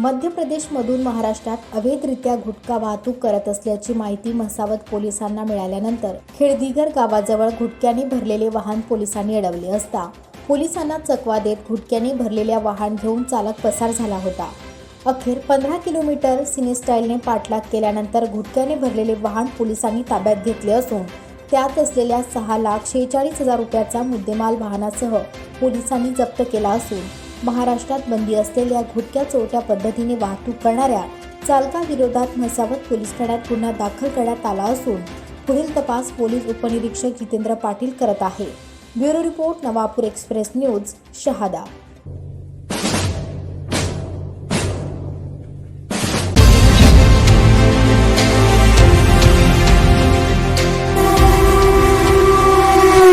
मध्य प्रदेशमधून महाराष्ट्रात अवैधरित्या गुटखा वाहतूक करत असल्याची माहिती म्हसावत पोलिसांना मिळाल्यानंतर खेडदिगर गावाजवळ गुटख्याने भरलेले वाहन पोलिसांनी अडवले असता पोलिसांना चकवा देत गुटख्याने भरलेल्या वाहन घेऊन चालक पसार झाला होता. अखेर पंधरा किलोमीटर सिनेस्टाईलने पाठलाग केल्यानंतर गुटख्याने भरलेले वाहन पोलिसांनी ताब्यात घेतले असून त्यात असलेल्या सहा लाख शेहेचाळीस हजार रुपयाचा मुद्देमाल वाहनासह पोलिसांनी जप्त केला असून महाराष्ट्रात बंदी असलेल्या घुटक्या चोरट्या पद्धतीने वाहतूक करणाऱ्या चालकाविरोधात म्हसावत पोलीस ठाण्यात गुन्हा दाखल करण्यात आला असून पुढील तपास पोलीस उपनिरीक्षक जितेंद्र पाटील करत आहे. Bureau report Navapur express news Shahada.